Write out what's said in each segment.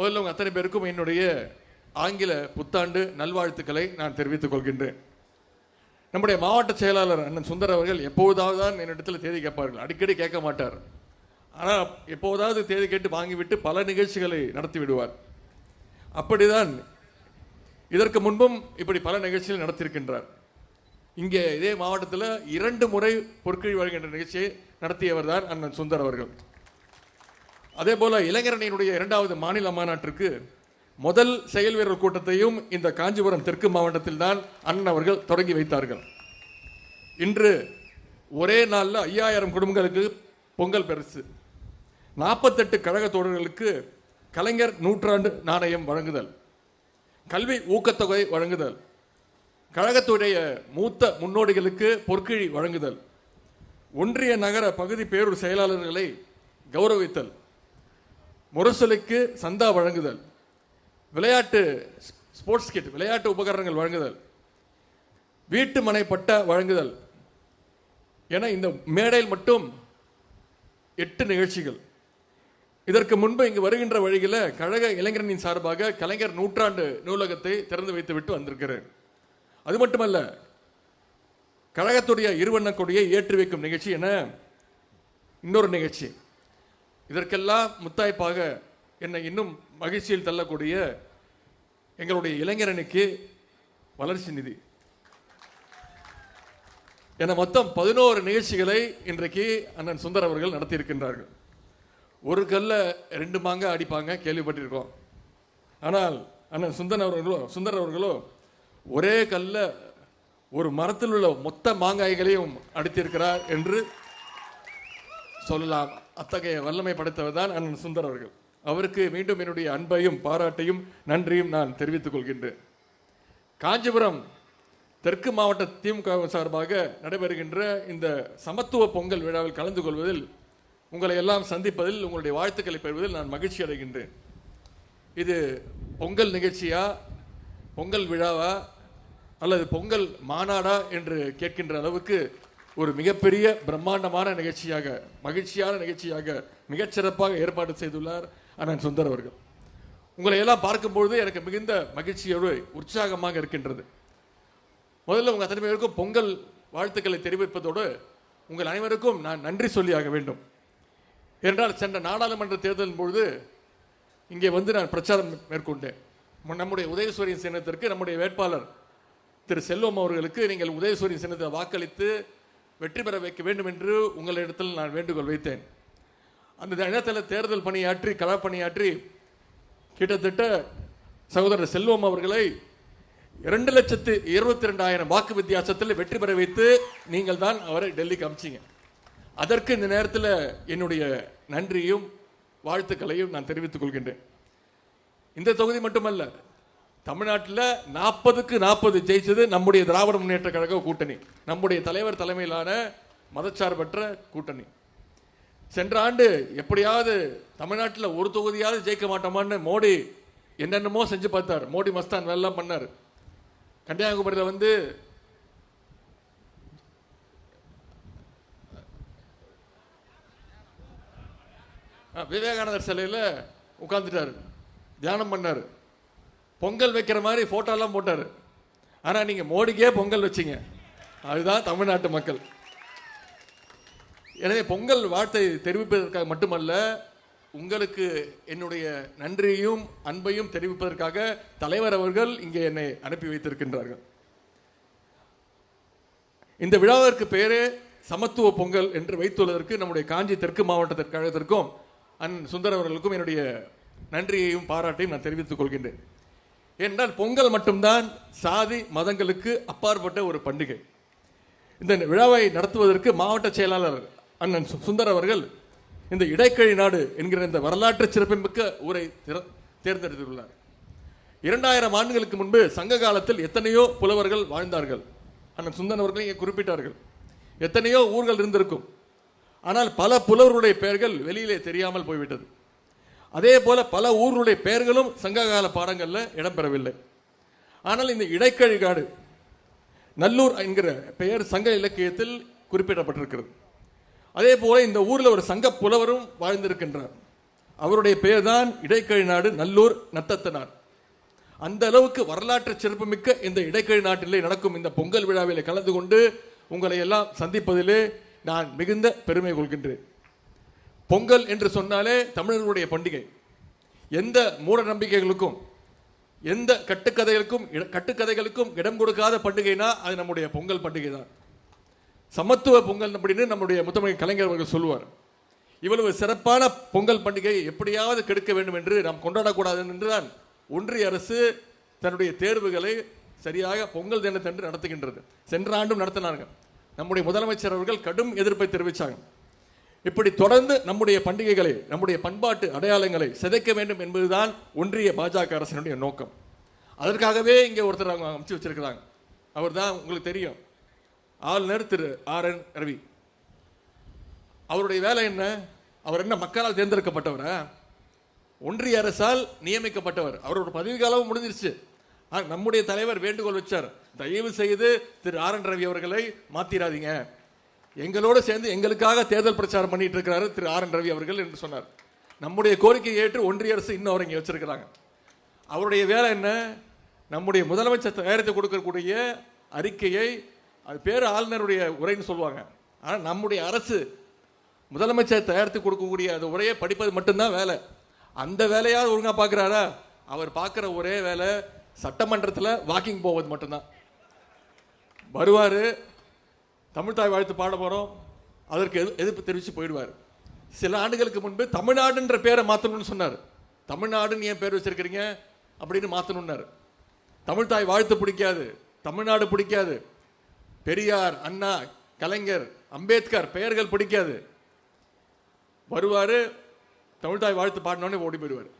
முதல்ல உங்கள் அத்தனை பேருக்கும் என்னுடைய ஆங்கில புத்தாண்டு நல்வாழ்த்துக்களை நான் தெரிவித்துக் கொள்கின்றேன். நம்முடைய மாவட்ட செயலாளர் அண்ணன் சுந்தர் அவர்கள் எப்போதாவது தான் என்னிடத்தில் தேதி கேட்பார்கள். அடிக்கடி கேட்க மாட்டார். ஆனால் எப்போதாவது தேதி கேட்டு வாங்கிவிட்டு பல நிகழ்ச்சிகளை நடத்தி விடுவார். அப்படிதான் இதற்கு முன்பும் இப்படி பல நிகழ்ச்சிகள் நடத்தியிருக்கின்றார். இங்கே இதே மாவட்டத்தில் இரண்டு முறை பொற்கிழி வழங்குகின்ற நிகழ்ச்சியை நடத்தியவர் தான் அண்ணன் சுந்தர் அவர்கள். அதே போல் இளைஞரணியினுடைய இரண்டாவது மாநில மாநாட்டிற்கு முதல் செயல் வீரர் கூட்டத்தையும் இந்த காஞ்சிபுரம் தெற்கு மாவட்டத்தில் தான் அண்ணன் அவர்கள் தொடங்கி வைத்தார்கள். இன்று ஒரே நாளில் ஐயாயிரம் குடும்பங்களுக்கு பொங்கல் பரிசு. நாற்பத்தெட்டு கழக தோழர்களுக்கு கலைஞர் நூற்றாண்டு நாணயம் வழங்குதல். கல்வி ஊக்கத்தொகை வழங்குதல். கழகத்துடைய மூத்த முன்னோடிகளுக்கு பொற்கிழி வழங்குதல். ஒன்றிய நகர பகுதி பேரூர் செயலாளர்களை கௌரவித்தல். முரசொலிக்கு சந்தா வழங்குதல். விளையாட்டு ஸ்போர்ட்ஸ் கிட் விளையாட்டு உபகரணங்கள் வழங்குதல். வீட்டு மனை பட்டா வழங்குதல். என இந்த மேடையில் மட்டும் எட்டு நிகழ்ச்சிகள். இதற்கு முன்பு இங்கு வருகின்ற வழியில் கழக இளைஞரணியின் சார்பாக கலைஞர் நூற்றாண்டு நூலகத்தை திறந்து வைத்து விட்டு வந்திருக்கிறேன். அது மட்டுமல்ல கழகத்துடைய இருவண்ண கொடியை ஏற்றி வைக்கும் நிகழ்ச்சி என இன்னொரு நிகழ்ச்சி. இதற்கெல்லாம் முத்தாய்ப்பாக என்னை இன்னும் மகிழ்ச்சியில் தள்ளக்கூடிய எங்களுடைய இளைஞரனுக்கு வளர்ச்சி நிதி. என மொத்தம் பதினோரு நிகழ்ச்சிகளை இன்றைக்கு அண்ணன் சுந்தர் அவர்கள் நடத்தியிருக்கின்றார்கள். ஒரு கல்ல ரெண்டு மாங்க அடிப்பாங்க கேள்விப்பட்டிருக்கோம். ஆனால் அண்ணன் சுந்தர் அவர்களோ சுந்தர் அவர்களோ ஒரே கல்ல ஒரு மரத்தில் உள்ள மொத்த மாங்காய்களையும் அடித்திருக்கிறார் என்று சொல்லலாம். அத்தகைய வல்லமை படைத்தவர் தான் அண்ணன் சுந்தர் அவர்கள். அவருக்கு மீண்டும் என்னுடைய அன்பையும் பாராட்டையும் நன்றியும் நான் தெரிவித்துக் கொள்கின்றேன். காஞ்சிபுரம் தெற்கு மாவட்ட திமுக சார்பாக நடைபெறுகின்ற இந்த சமத்துவ பொங்கல் விழாவில் கலந்து கொள்வதில் உங்களை எல்லாம் சந்திப்பதில் உங்களுடைய வாழ்த்துக்களை பெறுவதில் நான் மகிழ்ச்சி அடைகின்றேன். இது பொங்கல் நிகழ்ச்சியா பொங்கல் விழாவா அல்லது பொங்கல் மாநாடா என்று கேட்கின்ற அளவுக்கு ஒரு மிகப்பெரிய பிரம்மாண்டமான நிகழ்ச்சியாக மகிழ்ச்சியான நிகழ்ச்சியாக மிகச்சிறப்பாக ஏற்பாடு செய்துள்ளார் அண்ணன் சுந்தர் அவர்கள். உங்களை எல்லாம் பார்க்கும்பொழுது எனக்கு மிகுந்த மகிழ்ச்சியோடு உற்சாகமாக இருக்கின்றது. முதல்ல உங்கள் அத்தனை பேருக்கும் பொங்கல் வாழ்த்துக்களை தெரிவிப்பதோடு உங்கள் அனைவருக்கும் நான் நன்றி சொல்லியாக வேண்டும். என்றால் சென்ற நாடாளுமன்ற தேர்தலின் பொழுது இங்கே வந்து நான் பிரச்சாரம் மேற்கொண்டேன். நம்முடைய உதயசூரியன் சின்னத்திற்கு நம்முடைய வேட்பாளர் திரு செல்வம் அவர்களுக்கு நீங்கள் உதயசூரியன் சின்னத்தை வாக்களித்து வெற்றி பெற வைக்க வேண்டும் என்று உங்களிடத்தில் நான் வேண்டுகோள் வைத்தேன். அந்த இடத்துல தேர்தல் பணியாற்றி களப்பணியாற்றி கிட்டத்தட்ட சகோதரர் செல்வம் அவர்களை இரண்டு லட்சத்து இருபத்தி ரெண்டாயிரம் வாக்கு வித்தியாசத்தில் வெற்றி பெற வைத்து நீங்கள் தான் அவரை டெல்லிக்கு அமிச்சிங்க. அதற்கு இந்த நேரத்தில் என்னுடைய நன்றியும் வாழ்த்துக்களையும் நான் தெரிவித்துக் கொள்கின்றேன். இந்த தொகுதி மட்டுமல்ல தமிழ்நாட்டில் நாற்பதுக்கு நாற்பது ஜெயிச்சது நம்முடைய திராவிட முன்னேற்ற கழக கூட்டணி. நம்முடைய தலைவர் தலைமையிலான மதச்சார்பற்ற கூட்டணி. சென்ற ஆண்டு எப்படியாவது தமிழ்நாட்டில் ஒரு தொகுதியாவது ஜெயிக்க மாட்டோமான்னு மோடி என்னென்னமோ செஞ்சு பார்த்தார். மோடி மஸ்தான் எல்லாம் பண்ணார். கன்னியாகுமரியில் வந்து விவேகானந்தர் சிலையில் உட்காந்துட்டாரு தியானம் பண்ணார். பொங்கல் வைக்கிற மாதிரி ஃபோட்டோலாம் போட்டார். ஆனால் நீங்கள் மோடிக்கே பொங்கல் வச்சீங்க. அதுதான் தமிழ்நாட்டு மக்கள். எனவே பொங்கல் வார்த்தை தெரிவிப்பதற்காக மட்டுமல்ல உங்களுக்கு என்னுடைய நன்றியையும் அன்பையும் தெரிவிப்பதற்காக தலைவர் அவர்கள் இங்கே என்னை அனுப்பி வைத்திருக்கின்றார்கள். இந்த விழாவிற்கு பெயரே சமத்துவ பொங்கல் என்று வைத்துள்ளதற்கு நம்முடைய காஞ்சி தெற்கு மாவட்ட கழகத்திற்கும் அன் சுந்தர் அவர்களுக்கும் என்னுடைய நன்றியையும் பாராட்டையும் நான் தெரிவித்துக் கொள்கின்றேன். என்றால் பொங்கல் மட்டும்தான் சாதி மதங்களுக்கு அப்பாற்பட்ட ஒரு பண்டிகை. இந்த விழாவை நடத்துவதற்கு மாவட்ட செயலாளர் அண்ணன் சுந்தர் அவர்கள் இந்த இடைக்கழி நாடு என்கிற இந்த வரலாற்று சிறப்புமிக்க ஊரை திற- தேர்ந்தெடுத்துள்ளார். இரண்டாயிரம் ஆண்டுகளுக்கு முன்பு சங்க காலத்தில் எத்தனையோ புலவர்கள் வாழ்ந்தார்கள். அண்ணன் சுந்தன் அவர்கள் இங்கே குறிப்பிட்டார்கள். எத்தனையோ ஊர்கள் இருந்திருக்கும். ஆனால் பல புலவர்களுடைய பெயர்கள் வெளியிலே தெரியாமல் போய்விட்டது. அதே போல பல ஊர்களுடைய பெயர்களும் சங்ககால பாடங்களில் இடம்பெறவில்லை. ஆனால் இந்த இடைக்கழிகாடு நல்லூர் என்கிற பெயர் சங்க இலக்கியத்தில் குறிப்பிடப்பட்டிருக்கிறது. அதே போல இந்த ஊரில் ஒரு சங்க புலவரும் வாழ்ந்திருக்கின்றார். அவருடைய பெயர் தான் இடைக்கழி நாடு நல்லூர் நத்தத்தனார். அந்த அளவுக்கு வரலாற்று சிறப்புமிக்க இந்த இடைக்கழி நாட்டிலே நடக்கும் இந்த பொங்கல் விழாவில் கலந்து கொண்டு உங்களை எல்லாம் சந்திப்பதிலே நான் மிகுந்த பெருமை கொள்கின்றேன். பொங்கல் என்று சொன்னாலே தமிழர்களுடைய பண்டிகை. எந்த மூட நம்பிக்கைகளுக்கும் எந்த கட்டுக்கதைகளுக்கும் இட- கட்டுக்கதைகளுக்கும் இடம் கொடுக்காத பண்டிகைனா அது நம்முடைய பொங்கல் பண்டிகை தான் சமத்துவ பொங்கல் அப்படின்னு நம்முடைய முத்தமிழ் கலைஞர் அவர்கள் சொல்லுவார். இவ்வளவு சிறப்பான பொங்கல் பண்டிகையை எப்படியாவது கெடுக்க வேண்டும் என்று நாம் கொண்டாடக்கூடாது என்றுதான் ஒன்றிய அரசு தன்னுடைய தேர்வுகளை சரியாக பொங்கல் தினத்தன்று நடத்துகின்றது. சென்ற ஆண்டும் நடத்தினாங்க நம்முடைய முதலமைச்சர் அவர்கள் கடும் எதிர்ப்பை தெரிவித்தாங்க இப்படி தொடர்ந்து நம்முடைய பண்டிகைகளை நம்முடைய பண்பாட்டு அடையாளங்களை சிதைக்க வேண்டும் என்பதுதான் ஒன்றிய பாஜக அரசினுடைய நோக்கம். அதற்காகவே இங்கே ஒருத்தர் அவங்க அமைச்சு வச்சிருக்கிறாங்க. அவர் தான் உங்களுக்கு தெரியும். ஆளுநர் திரு ஆர் என் ரவி. அவருடைய வேலை என்ன? அவர் என்ன மக்களால் தேர்ந்தெடுக்கப்பட்டவரா? ஒன்றிய அரசால் நியமிக்கப்பட்டவர். அவரோட பதவி காலம் முடிஞ்சிருச்சு. நம்முடைய தலைவர் வேண்டுகோள் வச்சார். தயவு செய்து திரு ஆர் என் ரவி அவர்களை மாத்திராதீங்க. எங்களோடு சேர்ந்து எங்களுக்காக தேர்தல் பிரச்சாரம் பண்ணிட்டு இருக்கிறாரு திரு ஆர் என் ரவி அவர்கள் என்று சொன்னார். நம்முடைய கோரிக்கையை ஏற்று ஒன்றிய அரசு இன்னும் அவர் இங்கே வச்சிருக்கிறாங்க. அவருடைய வேலை என்ன? நம்முடைய முதலமைச்சர் தயாரித்து கொடுக்கக்கூடிய அறிக்கையை அது பேர் ஆளுநருடைய உரைன்னு சொல்லுவாங்க. ஆனால் நம்முடைய அரசு முதலமைச்சர் தயாரித்து கொடுக்கக்கூடிய அந்த உரையை படிப்பது மட்டும்தான் வேலை. அந்த வேலையாவது ஒழுங்காக பார்க்குறாரா? அவர் பார்க்குற ஒரே வேலை சட்டமன்றத்தில் வாக்கிங் போவது மட்டும்தான். வருவார் தமிழ்தாய் வாழ்த்து பாட போகிறோம் அதற்கு எது எதிர்ப்பு தெரிவித்து போயிடுவார். சில ஆண்டுகளுக்கு முன்பு தமிழ்நாடுன்ற பேரை மாற்றணும்னு சொன்னார். தமிழ்நாடுன்னு ஏன் பேர் வச்சிருக்கிறீங்க? அப்படின்னு மாற்றணும்னாரு தமிழ்தாய் வாழ்த்து பிடிக்காது. தமிழ்நாடு பிடிக்காது. பெரியார் அண்ணா கலைஞர் அம்பேத்கர் பெயர்கள் பிடிக்காது. வருவார் தமிழ்தாய் வாழ்த்து பாடினோடனே ஓடி போயிடுவார்.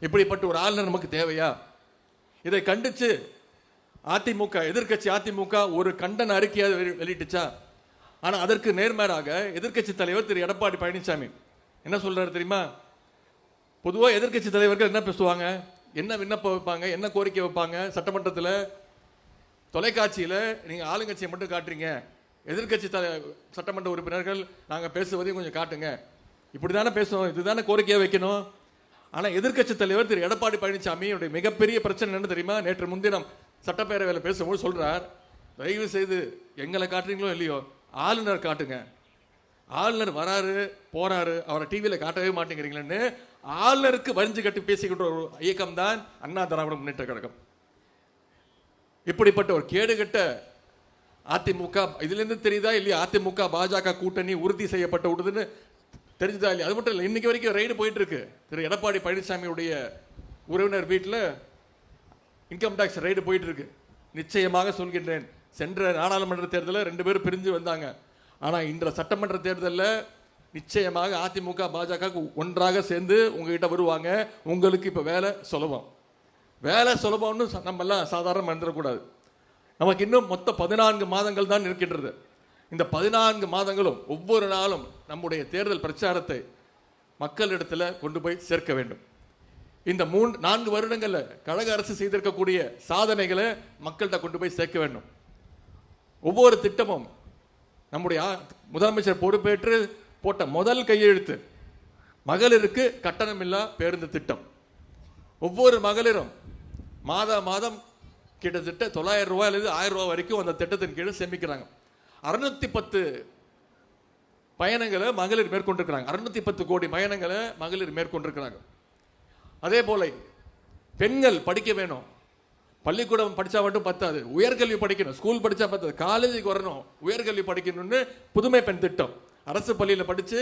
இப்படிப்பட்ட ஒரு ஆளுநர் நமக்கு தேவையா? இதை கண்டித்து அதிமுக எதிர்க்கட்சி அதிமுக ஒரு கண்டன அறிக்கையாக வெளி- வெளியிட்டுச்சா? ஆனால் அதற்கு நேர்மாறாக எதிர்க்கட்சி தலைவர் திரு. எடப்பாடி பழனிசாமி என்ன சொல்றாரு தெரியுமா? பொதுவாக எதிர்க்கட்சி தலைவர்கள் என்ன பேசுவாங்க? என்ன விண்ணப்பம் வைப்பாங்க? என்ன கோரிக்கை வைப்பாங்க? சட்டமன்றத்தில் தொலைக்காட்சியில் நீங்கள் ஆளுங்கட்சியை மட்டும் காட்டுறீங்க. எதிர்க்கட்சி தலை சட்டமன்ற உறுப்பினர்கள் நாங்கள் பேசுவதையும் கொஞ்சம் காட்டுங்க. இப்படி தானே பேசுவோம் இதுதானே கோரிக்கையை வைக்கணும். ஆனால் எதிர்க்கட்சி தலைவர் திரு. எடப்பாடி பழனிசாமியுடைய மிகப்பெரிய பிரச்சனை என்ன தெரியுமா? நேற்று முன்தினம் சட்டப்பேரவையில் பேசும்போது சொல்கிறார் தயவு செய்து எங்களை காட்டுறீங்களோ இல்லையோ ஆளுநர் காட்டுங்க. ஆளுநர் வராரு போறாரு அவரை டிவியில் காட்டவே மாட்டேங்கிறீங்களேன்னு ஆளுநருக்கு வரிஞ்சு கட்டி பேசிக்கிட்ட ஒரு இயக்கம் தான் அண்ணா திராவிட முன்னேற்ற கழகம். இப்படிப்பட்ட ஒரு கேடுகட்ட அதிமுக இதுலேருந்து தெரியுதா இல்லையா? அதிமுக பாஜக கூட்டணி உறுதி செய்யப்பட்ட விடுதுன்னு தெரிஞ்சுதா இல்லையா? அது மட்டும் இல்லை இன்னைக்கு வரைக்கும் ரைடு போயிட்டு இருக்கு. திரு. எடப்பாடி பழனிசாமியுடைய உறவினர் வீட்டில் இன்கம் டேக்ஸ் ரைடு போயிட்டு இருக்கு நிச்சயமாக சொல்கின்றேன். சென்ற நாடாளுமன்ற தேர்தலில் ரெண்டு பேரும் பிரிஞ்சு வந்தாங்க. ஆனால் இன்ற சட்டமன்ற தேர்தலில் நிச்சயமாக அதிமுக பாஜக ஒன்றாக சேர்ந்து உங்ககிட்ட வருவாங்க. உங்களுக்கு இப்போ வேலை சுலபம். வேலை சுலபம்னு நம்மெல்லாம் நம்ம எல்லாம் சாதாரண மறந்துடக்கூடாது நமக்கு இன்னும் மொத்தம் பதினான்கு மாதங்கள் தான் இருக்கின்றது. இந்த பதினான்கு மாதங்களும் ஒவ்வொரு நாளும் நம்முடைய தேர்தல் பிரச்சாரத்தை மக்களிடத்தில் கொண்டு போய் சேர்க்க வேண்டும். இந்த மூன்று நான்கு வருடங்களில் கழக அரசு செய்திருக்கக்கூடிய சாதனைகளை மக்கள்கிட்ட கொண்டு போய் சேர்க்க வேண்டும். ஒவ்வொரு திட்டமும் நம்முடைய முதலமைச்சர் பொறுப்பேற்று போட்ட முதல் கையெழுத்து மகளிருக்கு கட்டணமில்லா பேருந்து திட்டம். ஒவ்வொரு மகளிரும் மாத மாதம் கிட்டத்தட்ட தொள்ளாயிரம் ரூபாயிலிருந்து ஆயிரம் ரூபாய் வரைக்கும் அந்த திட்டத்தின் கீழே சேமிக்கிறாங்க. அறுநூத்தி பத்து பயணங்களை மகளிர் மேற்கொண்டிருக்கிறாங்க. அறுநூத்தி பத்து கோடி பயணங்களை மகளிர் மேற்கொண்டிருக்கிறாங்க. அதே போல பெண்கள் படிக்க வேணும். பள்ளிக்கூடம் படித்தா மட்டும் பத்தாது. உயர்கல்வி படிக்கணும். ஸ்கூல் படித்தா பத்தாது. காலேஜுக்கு வரணும். உயர்கல்வி படிக்கணும்னு புதுமை பெண் திட்டம். அரசு பள்ளியில் படித்து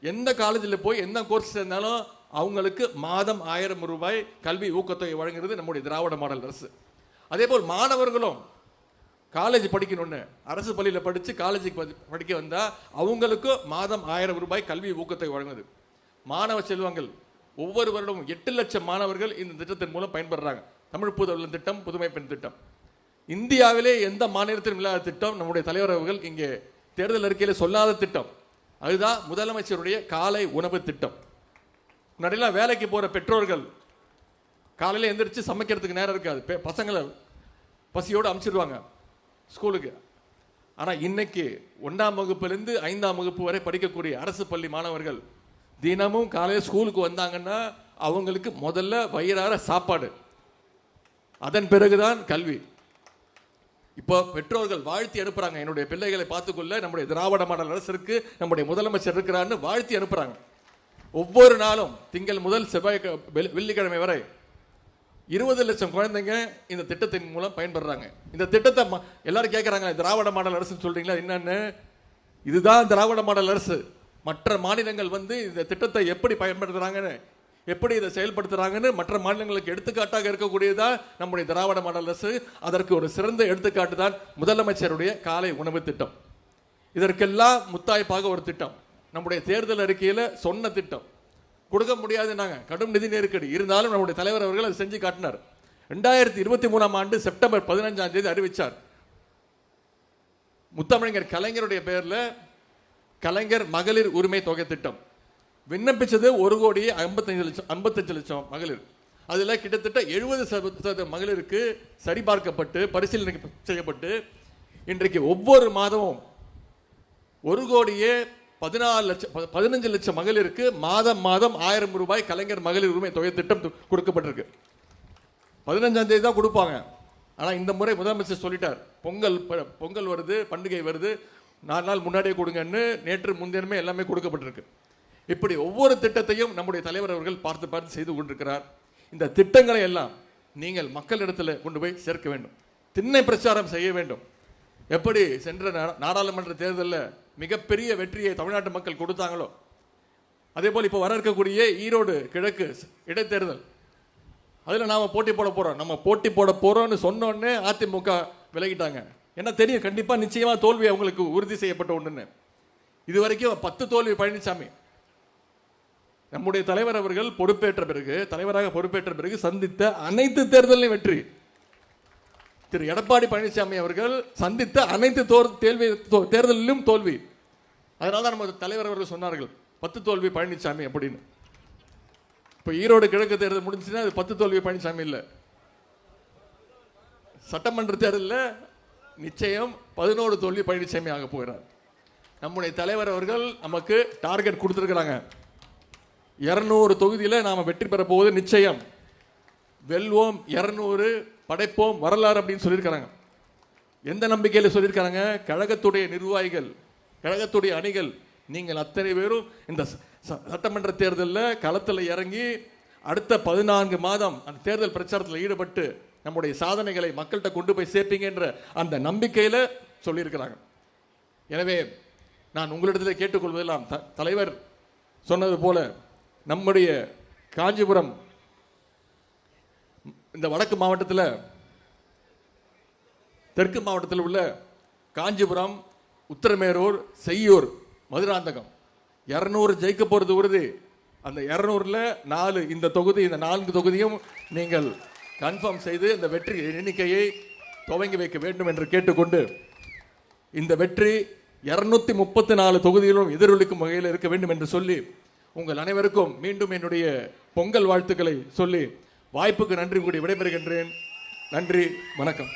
எந்த காலேஜில் போய் எந்த கோர்ஸ் சேர்ந்தாலும் அவங்களுக்கு மாதம் ஆயிரம் ரூபாய் கல்வி ஊக்கத்தொகை வழங்குறது நம்முடைய திராவிட மாடல் அரசு. அதே போல் மாணவர்களும் காலேஜ் படிக்கணும்னு அரசு பள்ளியில் படித்து காலேஜுக்கு படிக்க வந்தால் அவங்களுக்கும் மாதம் ஆயிரம் ரூபாய் கல்வி ஊக்கத்தை வழங்குது. மாணவ செல்வங்கள் ஒவ்வொரு வருடமும் எட்டு லட்சம் மாணவர்கள் இந்த திட்டத்தின் மூலம் பயன்படுறாங்க. தமிழ் புதல்வன் திட்டம் புதுமை பெண் திட்டம். இந்தியாவிலே எந்த மாநிலத்திலும் இல்லாத திட்டம் நம்முடைய தலைவர் அவர்கள் இங்கே தேர்தல் அறிக்கையில் சொல்லாத திட்டம். அதுதான் முதலமைச்சருடைய காலை உணவு திட்டம். முன்னாடிலாம் வேலைக்கு போகிற பெற்றோர்கள் காலையில் எந்திரிச்சு சமைக்கிறதுக்கு நேரம் இருக்காது. பசங்களை பசியோடு அமுச்சிடுவாங்க ஸ்கூலுக்கு. ஆனால் இன்னைக்கு ஒன்றாம் வகுப்புலேருந்து ஐந்தாம் வகுப்பு வரை படிக்கக்கூடிய அரசு பள்ளி மாணவர்கள் தினமும் காலையில் ஸ்கூலுக்கு வந்தாங்கன்னா அவங்களுக்கு முதல்ல வயிறார சாப்பாடு. அதன் பிறகுதான் கல்வி. இப்போ பெற்றோர்கள் வாழ்த்தி அனுப்புறாங்க. என்னுடைய பிள்ளைகளை பார்த்துக்கொள்ள நம்முடைய திராவிட மாடல் அரசிற்கு நம்முடைய முதலமைச்சர் இருக்கிறான்னு வாழ்த்தி அனுப்புறாங்க. ஒவ்வொரு நாளும் திங்கள் முதல் செவ்வாய் வெள்ளிக்கிழமை வரை இருபது லட்சம் குழந்தைங்க இந்த திட்டத்தின் மூலம் பயன்படுறாங்க. இந்த திட்டத்தை ம- எல்லாரும் கேட்குறாங்க திராவிட மாடல் அரசுன்னு சொல்றீங்களா? என்னன்னு? இதுதான் திராவிட மாடல் அரசு. மற்ற மாநிலங்கள் வந்து இந்த திட்டத்தை எப்படி பயன்படுத்துகிறாங்கன்னு எப்படி இதை செயல்படுத்துகிறாங்கன்னு மற்ற மாநிலங்களுக்கு எடுத்துக்காட்டாக இருக்கக்கூடியதா நம்முடைய திராவிட மாடல் அரசு. அதற்கு ஒரு சிறந்த எடுத்துக்காட்டு தான் முதலமைச்சருடைய காலை உணவு திட்டம். இதற்கெல்லாம் முத்தாய்ப்பாக ஒரு திட்டம். நம்முடைய தேர்தல் அறிக்கையில் சொன்ன திட்டம். கொடுக்க முடியாது நாங்கள் கடும் நிதி நெருக்கடி. இருந்தாலும் நம்முடைய தலைவர் அவர்கள் அதை செஞ்சு காட்டினார். ரெண்டாயிரத்தி இருபத்தி மூணாம் ஆண்டு செப்டம்பர் பதினஞ்சாம் தேதி அறிவித்தார் முத்தமிழர் கலைஞருடைய பேரில் கலைஞர் மகளிர் உரிமை தொகை திட்டம். விண்ணப்பிச்சது ஒரு கோடியே ஐம்பத்தஞ்சு லட்சம் ஐம்பத்தஞ்சு லட்சம் மகளிர். அதில் கிட்டத்தட்ட எழுபது சதவீத மகளிருக்கு சரிபார்க்கப்பட்டு பரிசீலனை செய்யப்பட்டு இன்றைக்கு ஒவ்வொரு மாதமும் ஒரு கோடியே பதினாலு லட்சம் ப- பதினஞ்சு லட்சம் மகளிருக்கு மாதம் மாதம் ஆயிரம் ரூபாய் கலைஞர் மகளிர் உரிமை தொகை திட்டம் கொடுக்கப்பட்டிருக்கு. பதினஞ்சாம் தேதி தான் கொடுப்பாங்க. ஆனால் இந்த முறை முதலமைச்சர் சொல்லிட்டார். பொங்கல் ப- பொங்கல் வருது பண்டிகை வருது நாலு நாள் முன்னாடியே கொடுங்கன்னு நேற்று முன்தினமே எல்லாமே கொடுக்கப்பட்டிருக்கு. இப்படி ஒவ்வொரு திட்டத்தையும் நம்முடைய தலைவர் அவர்கள் பார்த்து பார்த்து செய்து கொண்டிருக்கிறார். இந்த திட்டங்களை எல்லாம் நீங்கள் மக்களிடத்தில் கொண்டு போய் சேர்க்க வேண்டும். திண்ணை பிரச்சாரம் செய்ய வேண்டும். எப்படி சென்ற நாடாளுமன்ற தேர்தலில் மிகப்பெரிய வெற்றியை தமிழ்நாட்டு மக்கள் கொடுத்தாங்களோ அதே போல் இப்போ வர இருக்கக்கூடிய ஈரோடு கிழக்கு இடைத்தேர்தல். அதில் நாம் போட்டி போட போகிறோம் நம்ம போட்டி போட போகிறோம்னு சொன்னோன்னே அதிமுக விலகிட்டாங்க. ஏன்னா தெரியும்? கண்டிப்பாக நிச்சயமாக தோல்வி அவங்களுக்கு உறுதி செய்யப்பட்ட ஒன்றுன்னு இது வரைக்கும் பத்து தோல்வி பழனிசாமி நம்முடைய தலைவர் அவர்கள் பொறுப்பேற்ற பிறகு தலைவராக பொறுப்பேற்ற பிறகு சந்தித்த அனைத்து தேர்தலையும் வெற்றி. திரு. எடப்பாடி பழனிசாமி அவர்கள் சந்தித்த அனைத்து தோர் தேல்வி தேர்தலிலும் தோல்வி. அதனால தான் நமது தலைவர் அவர்கள் சொன்னார்கள் பத்து தோல்வி பழனிசாமி அப்படின்னு. இப்போ ஈரோடு கிழக்கு தேர்தல் முடிஞ்சுன்னா அது பத்து தோல்வி பழனிசாமி இல்லை. சட்டமன்ற தேர்தலில் நிச்சயம் பதினோரு தோல்வி பழனிசாமி ஆக போகிறார். நம்முடைய தலைவர் அவர்கள் நமக்கு டார்கெட் கொடுத்துருக்குறாங்க. இரநூறு தொகுதியில் நாம் வெற்றி பெற போவது நிச்சயம். வெல்வோம் இரநூறு படைப்போம் வரலாறு அப்படின்னு சொல்லியிருக்கிறாங்க. எந்த நம்பிக்கையில் சொல்லியிருக்காங்க கழகத்துடைய நிர்வாகிகள் கழகத்துடைய அணிகள் நீங்கள் அத்தனை பேரும் இந்த ச- சட்டமன்ற தேர்தலில் களத்தில் இறங்கி அடுத்த பதினான்கு மாதம் அந்த தேர்தல் பிரச்சாரத்தில் ஈடுபட்டு நம்முடைய சாதனைகளை மக்கள்கிட்ட கொண்டு போய் சேர்ப்பீங்கன்ற அந்த நம்பிக்கையில் சொல்லியிருக்கிறாங்க. எனவே நான் உங்களிடத்தில் கேட்டுக்கொள்வதெல்லாம் த- தலைவர் சொன்னது போல நம்முடைய காஞ்சிபுரம் இந்த வடக்கு மாவட்டத்தில் தெற்கு மாவட்டத்தில் உள்ள காஞ்சிபுரம் உத்தரமேரூர் செய்யூர் மதுராந்தகம் இரநூறு ஜெயிக்க போகிறது உறுதி. அந்த இரநூறில் நாலு இந்த தொகுதி இந்த நான்கு தொகுதியும் நீங்கள் கன்ஃபார்ம் செய்து இந்த வெற்றி எண்ணிக்கையை துவங்கி வைக்க வேண்டும் என்று கேட்டுக்கொண்டு இந்த வெற்றி இரநூத்தி முப்பத்தி நாலு தொகுதிகளும் எதிரொலிக்கும் வகையில் இருக்க வேண்டும் என்று சொல்லி உங்கள் அனைவருக்கும் மீண்டும் என்னுடைய பொங்கல் வாழ்த்துக்களை சொல்லி வாய்ப்புக்கு நன்றி கூடி விடைபெறுகின்றேன். நன்றி வணக்கம்.